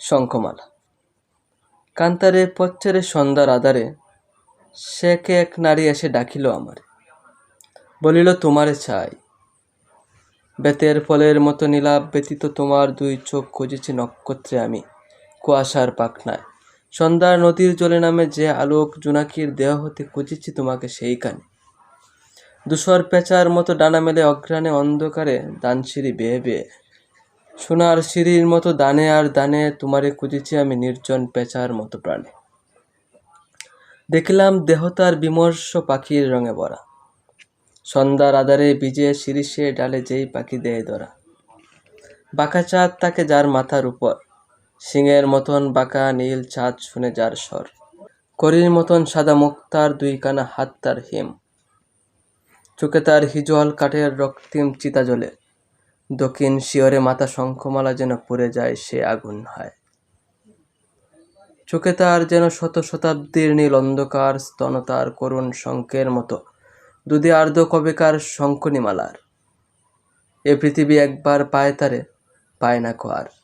শঙ্খমালা। কান্তারে পচ্চারে সন্ধ্যার আধারে সে কে এক নারী এসে ডাকিল আমারে। বলিল, তোমারে চাই। বেতের ফলের মতো নীলাভ ব্যতীত তোমার দুই চোখ খুঁজেছি নক্ষত্রে আমি, কুয়াশার পাখনায়। সন্ধ্যার নদীর জলে নামে যে আলোক জোনাকির দেহ হতে খুঁজেছি তোমাকে সেই কানে ধূসর পেঁচার মতো ডানা মেলে অঘ্রাণে অন্ধকারে দানসিঁড়ি বেয়ে বেয়ে সোনার সিঁড়ির মতো দানে আর দানে তোমারে খুঁজেছি আমি নির্জন পেঁচার মতো প্রাণে। দেখিলাম দেহ তার বিমর্ষ পাখির রঙে ভরা। সন্ধ্যার আধারে ভিজে শিরিষে ডালে যেই পাখি দেয় ধরা। বাঁকা চাঁদ তাকে যার মাথার উপর। সিংয়ের মতন বাঁকা নীল চাঁদ শুনে যার স্বর। করির মতন সাদা মুখ তার দুইখানা হাত তার হিম। চোখে তার হিজল কাঠের রক্তিম চিতা জ্বলে দক্ষিণ শিয়রে মাথা শঙ্খমালা যেন পড়ে যায়, সে আগুন হয়। চোখে তার যেন শত শতাব্দীর নীল অন্ধকার, স্তনতার করুণ শঙ্কের মতো। দুদি আর্ধ কবেকার শঙ্কনিমালার এ পৃথিবী একবার পায় তারে, পায় না কো আর।